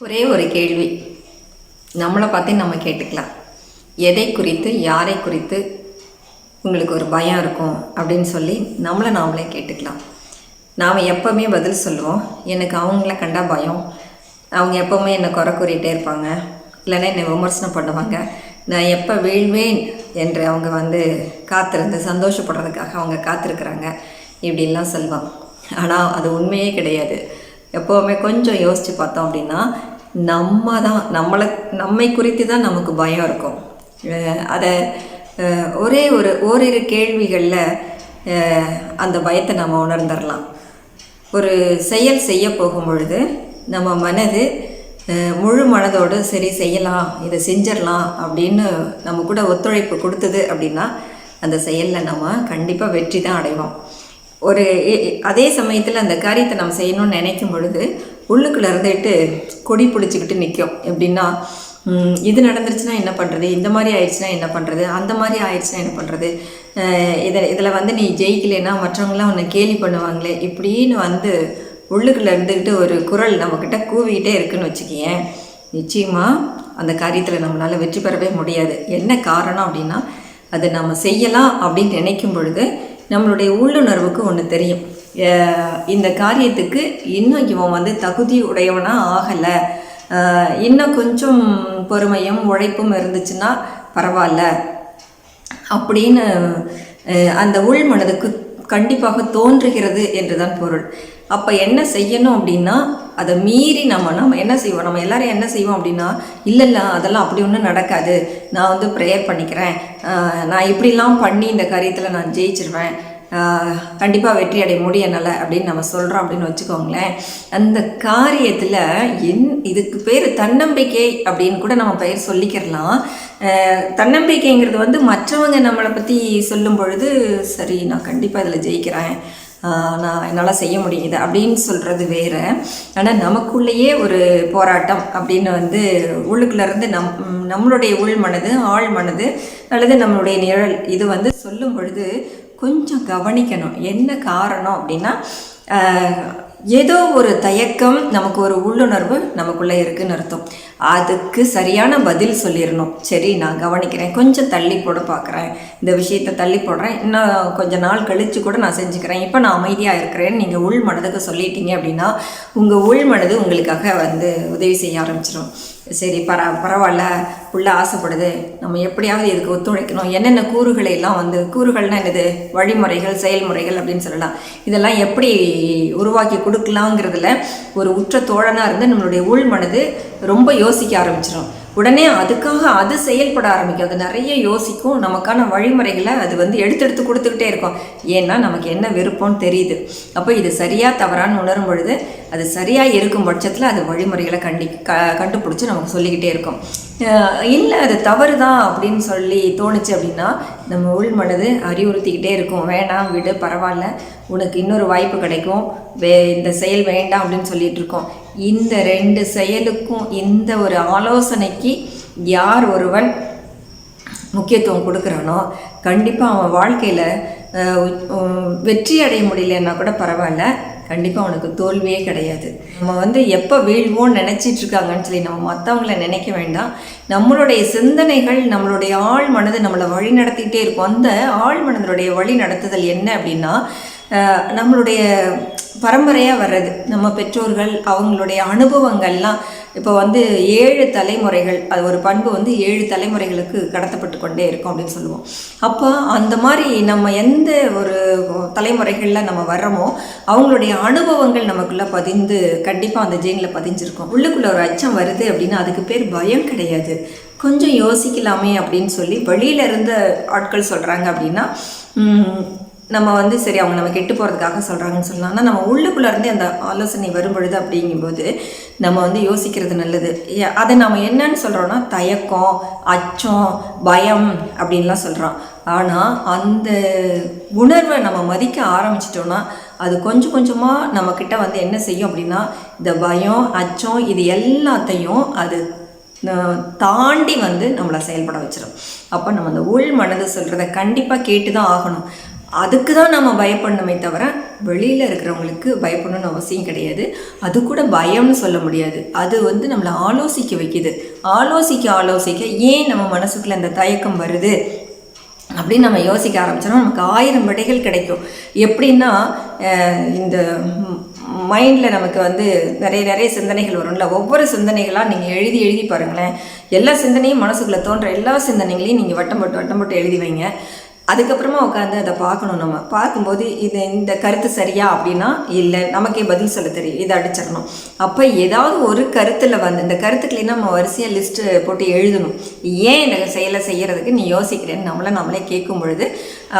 ஒரே ஒரு கேள்வி. நம்மளை பார்த்து நம்ம கேட்டுக்கலாம். எதை குறித்து யாரை குறித்து உங்களுக்கு ஒரு பயம் இருக்கும் அப்படின்னு சொல்லி நம்மளை நாமளே கேட்டுக்கலாம். நாம் எப்போவுமே பதில் சொல்லுவோம். எனக்கு அவங்கள கண்டா பயம். அவங்க எப்போவுமே என்னை குறை கூறிகிட்டே இருப்பாங்க. இல்லைன்னா என்னை விமர்சனம் பண்ணுவாங்க. நான் எப்போ வீழ்வேன் என்று அவங்க வந்து காத்திருந்து சந்தோஷப்படுறதுக்காக அவங்க காத்திருக்கிறாங்க. இப்படிலாம் சொல்லுவான் ஆனால் அது உண்மையே கிடையாது. எப்போவுமே கொஞ்சம் யோசித்து பார்த்தோம் அப்படின்னா நம்ம தான் நம்மளை நம்மை குறித்து தான் நமக்கு பயம் இருக்கும். அதை ஒரே ஒரு ஓரிரு கேள்விகளில் அந்த பயத்தை நம்ம உணர்ந்துடலாம் ஒரு செயல் செய்ய போகும் பொழுது நம்ம மனது முழு மனதோடு சரி செய்யலாம் இதை செஞ்சிடலாம் அப்படின்னு நம்ம கூட ஒத்துழைப்பு கொடுத்தது அப்படின்னா அந்த செயலில் நம்ம கண்டிப்பாக வெற்றி தான் அடைவோம். ஒரு அதே சமயத்தில் அந்த காரியத்தை நம்ம செய்யணும்னு நினைக்கும் பொழுது உள்ளுக்குள்ளே இருந்துட்டு கொடி பிடிச்சிக்கிட்டு நிற்கும் எப்படின்னா இது நடந்துருச்சுன்னா என்ன பண்ணுறது இந்த மாதிரி ஆயிடுச்சுன்னா என்ன பண்ணுறது அந்த மாதிரி ஆயிடுச்சுன்னா என்ன பண்ணுறது இதை இதில் வந்து நீ ஜெயிக்கலைன்னா மற்றவங்களாம் உன்னை கேலி பண்ணுவாங்களே இப்படின்னு வந்து உள்ளுக்குள்ளே இருந்துக்கிட்டு ஒரு குரல் நம்மக்கிட்ட கூவிக்கிட்டே இருக்குன்னு வச்சுக்கேன் நிச்சயமாக அந்த காரியத்தில் நம்மளால் வெற்றி பெறவே முடியாது. என்ன காரணம் அப்படின்னா அது நம்ம செய்யலாம் அப்படின்னு நினைக்கும் பொழுது நம்மளுடைய உள்ளுணர்வுக்கு ஒன்று தெரியும். இந்த காரியத்துக்கு இன்னும் இவன் வந்து தகுதி உடையவனா ஆகலை. இன்னும் கொஞ்சம் பொறுமையும் உழைப்பும் இருந்துச்சுன்னா பரவாயில்ல. அப்படின்னு அந்த உள் மனதுக்கு கண்டிப்பாக தோன்றுகிறது என்றுதான் பொருள். அப்போ என்ன செய்யணும் அப்படின்னா அதை மீறி நம்ம நம்ம என்ன செய்வோம்? நம்ம எல்லாரும் என்ன செய்வோம் அப்படின்னா இல்லை இல்லை அதெல்லாம் அப்படி ஒன்றும் நடக்காது. நான் வந்து ப்ரேயர் பண்ணிக்கிறேன். நான் இப்படிலாம் பண்ணி இந்த காரியத்தில் நான் ஜெயிச்சிருவேன். கண்டிப்பாக வெற்றி அடைய முடியும் என்னால் அப்படின்னு நம்ம சொல்கிறோம் அப்படின்னு வச்சுக்கோங்களேன். அந்த காரியத்தில் என் இதுக்கு பேர் தன்னம்பிக்கை அப்படின்னு கூட நம்ம பெயர் சொல்லிக்கிறலாம். தன்னம்பிக்கைங்கிறது வந்து மற்றவங்க நம்மளை பற்றி சொல்லும் பொழுது சரி நான் கண்டிப்பாக இதில் ஜெயிக்கிறேன். நான் என்னால் செய்ய முடியுது அப்படின்னு சொல்கிறது வேற. ஆனால் நமக்குள்ளேயே ஒரு போராட்டம் அப்படின்னு வந்து உள்ளுக்குள்ளேருந்து நம் நம்மளுடைய உள் மனது ஆள் மனது அல்லது நம்மளுடைய நிழல் இது வந்து சொல்லும் பொழுது கொஞ்சம் கவனிக்கணும். என்ன காரணம் அப்படின்னா ஏதோ ஒரு தயக்கம் நமக்கு ஒரு உள்ளுணர்வு நமக்குள்ளே இருக்குன்னு அர்த்தம். அதுக்கு சரியான பதில் சொல்லிடணும் சரி நான் கவனிக்கிறேன். கொஞ்சம் தள்ளி போட பார்க்குறேன் இந்த விஷயத்தை தள்ளி போடுறேன். இன்னும் கொஞ்ச நாள் கழித்து கூட நான் செஞ்சுக்கிறேன். இப்போ நான் அமைதியாக இருக்கிறேன்னு நீங்கள் உள் மனதுக்கு சொல்லிட்டீங்க அப்படின்னா உங்கள் உள் மனது உங்களுக்காக வந்து உதவி செய்ய ஆரம்பிச்சிடும் சரி பர பரவாயில்ல. புள்ள ஆசைப்படுது. நம்ம எப்படியாவது இதுக்கு ஒத்துழைக்கணும். என்னென்ன கூறுகளை எல்லாம் வந்து கூறுகள்னா என்னது? வழிமுறைகள் செயல்முறைகள் அப்படின்னு சொல்லலாம். இதெல்லாம் எப்படி உருவாக்கி கொடுக்கலாங்கிறதுல ஒரு உற்ற தோழனாக இருந்து நம்மளுடைய உள் மனது ரொம்ப யோசிக்க ஆரம்பிச்சிடும் உடனே அதுக்காக அது செயல்பட ஆரம்பிக்கும். அது நிறைய யோசிக்கும். நமக்கான வழிமுறைகளை அது வந்து எடுத்து எடுத்து கொடுத்துக்கிட்டே இருக்கும். ஏன்னா நமக்கு என்ன விருப்பம்னு தெரியுது. அப்போ இது சரியாக தவறான்னு உணரும் பொழுது அது சரியாக இருக்கும் பட்சத்தில் அது வழிமுறைகளை கண்டி க கண்டுபிடிச்சி நமக்கு சொல்லிக்கிட்டே இருக்கும். இல்லை அது தவறு தான் அப்படின்னு சொல்லி தோணுச்சு அப்படின்னா நம்ம உள் மனது அறிவுறுத்திக்கிட்டே இருக்கும். வேணாம் விடு பரவாயில்ல. உனக்கு இன்னொரு வாய்ப்பு கிடைக்கும். வே இந்த செயல் வேண்டாம் அப்படின்னு சொல்லிட்டு இருக்கோம். இந்த ரெண்டு செயலுக்கும் இந்த ஒரு ஆலோசனைக்கு யார் ஒருவன் முக்கியத்துவம் கொடுக்குறானோ கண்டிப்பாக அவன் வாழ்க்கையில் வெற்றி அடைய முடியலன்னா கூட பரவாயில்ல. கண்டிப்பாக அவனுக்கு தோல்வியே கிடையாது. நம்ம வந்து எப்போ வீழ்வோன்னு நினச்சிட்டு இருக்காங்கன்னு சொல்லி நம்ம மற்றவங்கள நினைக்க வேண்டாம். நம்மளுடைய சிந்தனைகள் நம்மளுடைய ஆள் மனது நம்மளை வழி நடத்திக்கிட்டே இருக்கும். அந்த ஆள் மனதனுடைய வழி நடத்துதல் என்ன அப்படின்னா நம்மளுடைய பரம்பரையாக வர்றது. நம்ம பெற்றோர்கள் அவங்களுடைய அனுபவங்கள்லாம் இப்போ வந்து ஏழு தலைமுறைகள் அது ஒரு பண்பு வந்து ஏழு தலைமுறைகளுக்கு கடத்தப்பட்டு கொண்டே இருக்கும் அப்படின்னு சொல்லுவோம். அப்போ அந்த மாதிரி நம்ம எந்த ஒரு தலைமுறைகளில் நம்ம வர்றோமோ அவங்களுடைய அனுபவங்கள் நமக்குள்ளே பதிந்து கண்டிப்பாக அந்த ஜீனில் பதிஞ்சிருக்கும். உள்ளுக்குள்ள ஒரு அச்சம் வருது அப்படின்னா அதுக்கு பேர் பயம் கிடையாது. கொஞ்சம் யோசிக்கலாமே அப்படின்னு சொல்லி வெளியில இருந்த ஆட்கள் சொல்கிறாங்க அப்படின்னா நம்ம வந்து சரி அவங்க நம்ம கெட்டு போகிறதுக்காக சொல்கிறாங்கன்னு சொல்லலாம். ஆனால் நம்ம உள்ளுக்குள்ளேருந்து அந்த ஆலோசனை வரும் பொழுது அப்படிங்கும்போது நம்ம வந்து யோசிக்கிறது நல்லது. அதை நம்ம என்னன்னு சொல்கிறோன்னா தயக்கம் அச்சம் பயம் அப்படின்லாம் சொல்கிறோம் ஆனால் அந்த உணர்வை நம்ம மதிக்க ஆரம்பிச்சிட்டோன்னா அது கொஞ்சம் கொஞ்சமாக நம்மக்கிட்ட வந்து என்ன செய்யும் அப்படின்னா இந்த பயம் அச்சம் இது எல்லாத்தையும் அது தாண்டி வந்து நம்மளை செயல்பட வச்சிடும் அப்போ நம்ம அந்த உள் மனது சொல்கிறத கண்டிப்பாக கேட்டு தான் ஆகணும். அதுக்கு தான் நம்ம பயப்படணுமே தவிர வெளியில் இருக்கிறவங்களுக்கு பயப்படணும்னு அவசியம் கிடையாது. அது கூட பயம்னு சொல்ல முடியாது. அது வந்து நம்மளை ஆலோசிக்க வைக்குது. ஆலோசிக்க ஆலோசிக்க ஏன் நம்ம மனசுக்குள்ள அந்த தயக்கம் வருது? அப்படின்னு நம்ம யோசிக்க ஆரம்பிச்சோம்னா நமக்கு ஆயிரம் விடைகள் கிடைக்கும். எப்படின்னா இந்த மைண்டில் நமக்கு வந்து நிறைய நிறைய சிந்தனைகள் வரும்ல. ஒவ்வொரு சிந்தனைகளாக நீங்கள் எழுதி எழுதி பாருங்களேன். எல்லா சிந்தனையும் மனசுக்குள்ளே தோன்ற எல்லா சிந்தனைகளையும் நீங்கள் வட்டம் போட்டு வட்டம் போட்டு எழுதி வைங்க. அதுக்கப்புறமா உட்காந்து அதை பார்க்கணும் நம்ம. பார்க்கும்போது இது இந்த கருத்து சரியா அப்படின்னா இல்லை நமக்கே பதில் சொல்ல தெரியும். இதை அடிச்சிடணும். அப்போ ஏதாவது ஒரு கருத்தில் வந்து இந்த கருத்துக்களை நம்ம வரிசையாக லிஸ்ட்டு போட்டு எழுதணும். ஏன் இந்த செயலை செய்கிறதுக்கு நீ யோசிக்கிறேன்னு நம்மளை நம்மளே கேட்கும் பொழுது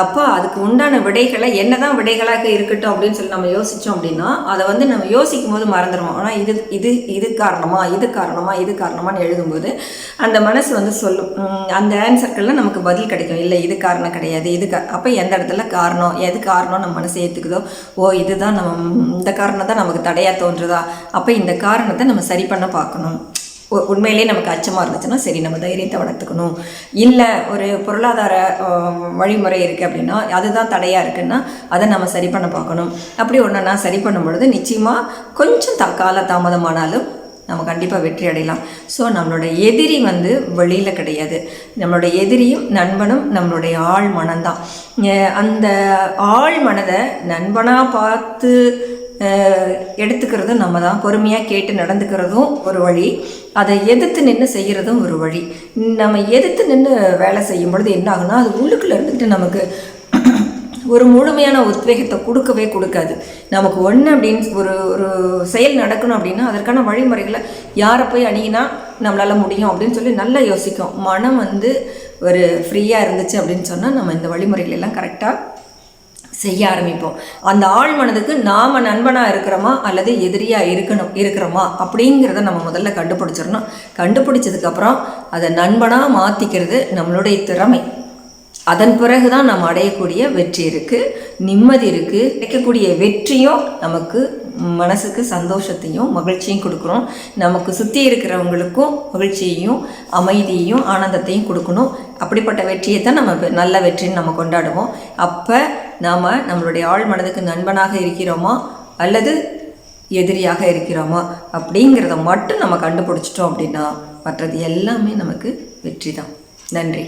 அப்போ அதுக்கு உண்டான விடைகளை என்னதான் விடைகளாக இருக்கட்டும் அப்படின்னு சொல்லி நம்ம யோசித்தோம் அப்படின்னா அதை வந்து நம்ம யோசிக்கும் போது மறந்துடுவோம். ஆனால் இது இது இது காரணமா இது காரணமா இது காரணமான்னு எழுதும்போது அந்த மனசு வந்து சொல்லும். அந்த ஆன்சருக்கெல்லாம் நமக்கு பதில் கிடைக்கும். இல்லை இது காரணம் கிடையாது இது கா அப்போ எந்த இடத்துல காரணம் எது காரணம் நம்ம மனசு ஏற்றுக்குதோ ஓ இதுதான் நம்ம இந்த காரணம் தான் நமக்கு தடையாக தோன்றுதா அப்போ இந்த காரணத்தை நம்ம சரி பண்ண பார்க்கணும். உண்மையிலே நமக்கு அச்சமாக இருந்துச்சுன்னா சரி நம்ம தைரியத்தை வளர்த்துக்கணும். இல்லை ஒரு பொருளாதார வழிமுறை இருக்குது அப்படின்னா அதுதான் தடையாக இருக்குன்னா அதை நம்ம சரி பண்ண பார்க்கணும். அப்படி ஒன்றுனா சரி பண்ணும் பொழுது நிச்சயமாக கொஞ்சம் தக்கால தாமதமானாலும் நம்ம கண்டிப்பாக வெற்றி அடையலாம். ஸோ நம்மளோட எதிரி வந்து வெளியில் கிடையாது. நம்மளோட எதிரியும் நண்பனும் நம்மளுடைய ஆள் மனம்தான். அந்த ஆள் மனதை நண்பனாக பார்த்து எடுத்துக்கிறதும் நம்ம தான் பொறுமையாக கேட்டு நடந்துக்கிறதும் ஒரு வழி. அதை எதிர்த்து நின்று செய்கிறதும் ஒரு வழி. நம்ம எதிர்த்து நின்று வேலை செய்யும் பொழுது என்ன ஆகுனா அது உள்ளுக்குள்ளே இருந்துட்டு நமக்கு ஒரு முழுமையான உத்வேகத்தை கொடுக்கவே கொடுக்காது. நமக்கு ஒன்று அப்படின்னு ஒரு ஒரு செயல் நடக்கணும் அப்படின்னா அதற்கான வழிமுறைகளை யாரை போய் அணுகினா நம்மளால் முடியும் அப்படின்னு சொல்லி நல்லா யோசிக்கும். மனம் வந்து ஒரு ஃப்ரீயாக இருந்துச்சு அப்படின்னு சொன்னால் நம்ம இந்த வழிமுறைகளெல்லாம் கரெக்டாக செய்ய ஆரம்பிப்போம். அந்த ஆள் மனதுக்கு நாம் நண்பனாக இருக்கிறோமா அல்லது எதிரியாக இருக்கணும் இருக்கிறோமா அப்படிங்கிறத நம்ம முதல்ல கண்டுபிடிச்சிடணும். கண்டுபிடிச்சதுக்கப்புறம் அதை நண்பனாக மாற்றிக்கிறது நம்மளுடைய திறமை. அதன் பிறகு தான் நம்ம அடையக்கூடிய வெற்றி இருக்குது நிம்மதி இருக்குது கிடைக்கக்கூடிய வெற்றியும் நமக்கு மனசுக்கு சந்தோஷத்தையும் மகிழ்ச்சியும் கொடுக்குறோம் நமக்கு சுற்றி இருக்கிறவங்களுக்கும் மகிழ்ச்சியையும் அமைதியையும் ஆனந்தத்தையும் கொடுக்கணும். அப்படிப்பட்ட வெற்றியை தான் நம்ம நல்ல வெற்றின்னு நம்ம கொண்டாடுவோம். அப்போ நாம் நம்மளுடைய ஆழ் மனதுக்கு நண்பனாக இருக்கிறோமா? அல்லது எதிரியாக இருக்கிறோமா? அப்படிங்கிறத மட்டும் நம்ம கண்டுபிடிச்சிட்டோம் அப்படின்னா மற்றது எல்லாமே நமக்கு வெற்றி தான் நன்றி.